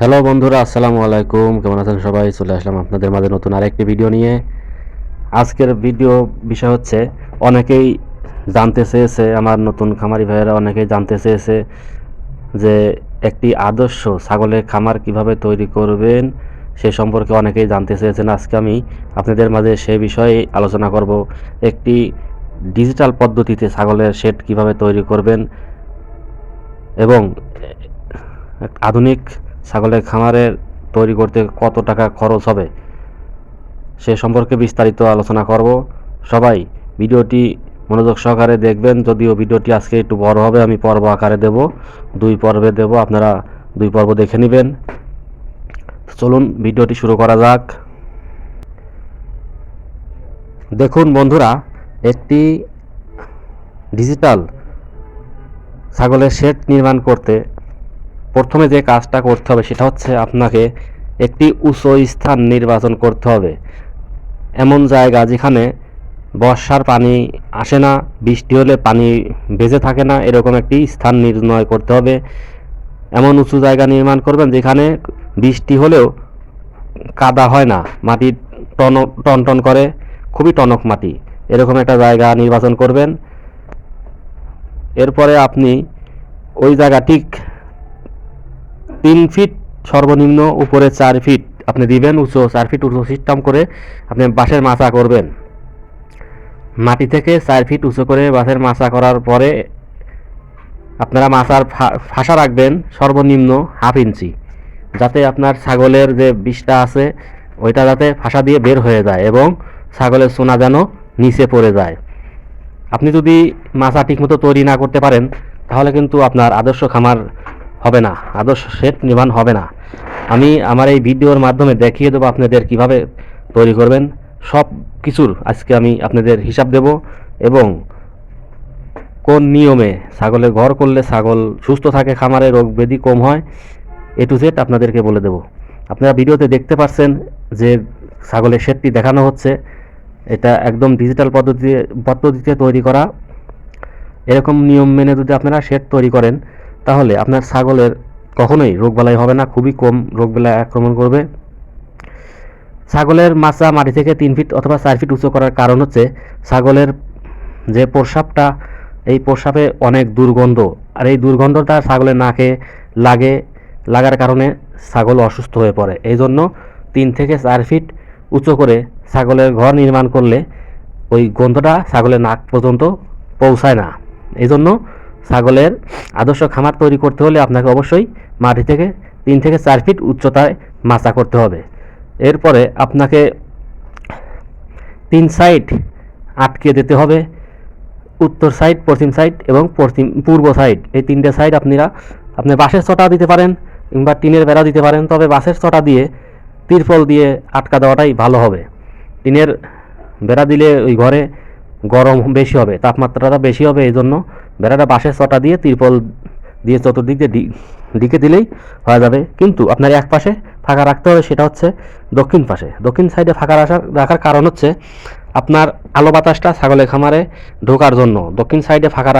Hello বন্ধুরা, আসসালামু আলাইকুম। কেমন আছেন সবাই? চলে আসলাম আপনাদের মাঝে নতুন আরেকটি ভিডিও নিয়ে। আজকের ভিডিও বিষয় হচ্ছে, অনেকেই জানতে চেয়েছে, আমার নতুন খামারি ভাইয়েরা অনেকেই জানতে চেয়েছে যে একটি আদর্শ ছাগলের খামার কীভাবে তৈরি করবেন, সে সম্পর্কে অনেকেই জানতে চেয়েছেন। আজকে আমি আপনাদের মাঝে সে বিষয়ে আলোচনা করব। একটি ডিজিটাল পদ্ধতিতে ছাগলের শেড কীভাবে তৈরি করবেন এবং আধুনিক ছাগলের খামারের তৈরি করতে কত টাকা খরচ হবে, সে সম্পর্কে বিস্তারিত আলোচনা করব। সবাই ভিডিওটি মনোযোগ সহকারে দেখবেন, যদিও ভিডিওটি আজকে একটু বড় হবে, আমি পর্ব আকারে দেব। দুই পর্বে দেব, আপনারা দুই পর্ব দেখে নেবেন। চলুন ভিডিওটি শুরু করা যাক। দেখুন বন্ধুরা, একটি ডিজিটাল ছাগলের শেড নির্মাণ করতে প্রথমে যে কাজটা করতে হবে সেটা হচ্ছে আপনাকে একটি উঁচু স্থান নির্বাচন করতে হবে। এমন জায়গা যেখানে বর্ষার পানি আসে না, বৃষ্টি হলে পানি বেজে থাকে না, এরকম একটি স্থান নির্ণয় করতে হবে। এমন উঁচু জায়গা নির্মাণ করবেন যেখানে বৃষ্টি হলেও কাদা হয় না, মাটি টন টন টন করে, খুবই টনক মাটি, এরকম একটা জায়গা নির্বাচন করবেন। এরপরে আপনি ওই জায়গা ঠিক তিন ফিট সর্বনিম্ন, উপরে চার ফিট। আপনি দিবেন উঁচু চার ফিট উঁচু সিস্টেম করে আপনি বাঁশের মাচা করবেন। মাটি থেকে চার ফিট উঁচু করে বাঁশের মাচা করার পরে আপনারা মাচার ফাঁসা রাখবেন সর্বনিম্ন হাফ ইঞ্চি, যাতে আপনার ছাগলের যে বিষটা আছে, ওইটা যাতে ফাঁসা দিয়ে বের হয়ে যায় এবং ছাগলের সোনা যেন নিচে পড়ে যায়। আপনি যদি মাচা ঠিকমতো তৈরি না করতে পারেন, তাহলে কিন্তু আপনার আদর্শ খামার হবে না, আদর্শ সেট নির্মাণ হবে না। আমি আমার এই ভিডিওর মাধ্যমে দেখিয়ে দেবো আপনাদের কীভাবে তৈরি করবেন। সব কিছুর আজকে আমি আপনাদের হিসাব দেব এবং কোন নিয়মে ছাগলের ঘর করলে ছাগল সুস্থ থাকে, খামারে রোগ ব্যাধি কম হয়, এ টু জেড আপনাদেরকে বলে দেব। আপনারা ভিডিওতে দেখতে পাচ্ছেন যে ছাগলের শেডটি দেখানো হচ্ছে। এটা একদম ডিজিটাল পদ্ধতি পদ্ধতিতে তৈরি করা। এরকম নিয়ম মেনে যদি আপনারা শেড তৈরি করেন তাহলে আপনার ছাগলের কখনোই রোগবালাই হবে না, খুবই কম রোগবালাই আক্রমণ করবে। ছাগলের মাচা মাটি থেকে তিন ফিট অথবা চার ফিট উঁচু করার কারণ হচ্ছে ছাগলের যে প্রস্রাবটা এই প্রস্রাবে অনেক দুর্গন্ধ। আর এই দুর্গন্ধটা ছাগলের নাকে লাগে, লাগার কারণে ছাগল অসুস্থ হয়ে পড়ে। এই জন্য তিন থেকে চার ফিট উঁচু করে ছাগলের ঘর নির্মাণ করলে ওই গন্ধটা ছাগলের নাক পর্যন্ত পৌঁছায় না। এই জন্য ছাগলের আদর্শ খামার তৈরি করতে হলে আপনাকে অবশ্যই মাটি থেকে তিন থেকে চার ফিট উচ্চতায় মাচা করতে হবে। এরপরে আপনাকে তিন সাইড আটকে দিতে হবে, উত্তর সাইড, পশ্চিম সাইড এবং পশ্চিম, পূর্ব সাইড। এই তিনটে সাইড আপনারা, আপনি বাঁশের চটা দিতে পারেন কিংবা টিনের বেড়া দিতে পারেন, তবে বাঁশের চটা দিয়ে তিরপল দিয়ে আটকা দেওয়াটাই ভালো হবে। টিনের বেড়া দিলে ওই ঘরে গরম বেশি হবে, তাপমাত্রাটা বেশি হবে এই জন্য বেড়াটা বাঁশের চটা দিয়ে তিরপল দিয়ে চতুর্দিক দিয়ে ডি- দিকে দিলেই হয়ে যাবে। কিন্তু আপনার এক পাশে ফাঁকা রাখতে হবে, সেটা হচ্ছে দক্ষিণ পাশে। দক্ষিণ সাইডে ফাঁকা রাখার রাখার কারণ হচ্ছে আপনার আলো বাতাসটা ছাগলের খামারে ঢোকার জন্য। দক্ষিণ সাইডে ফাঁকা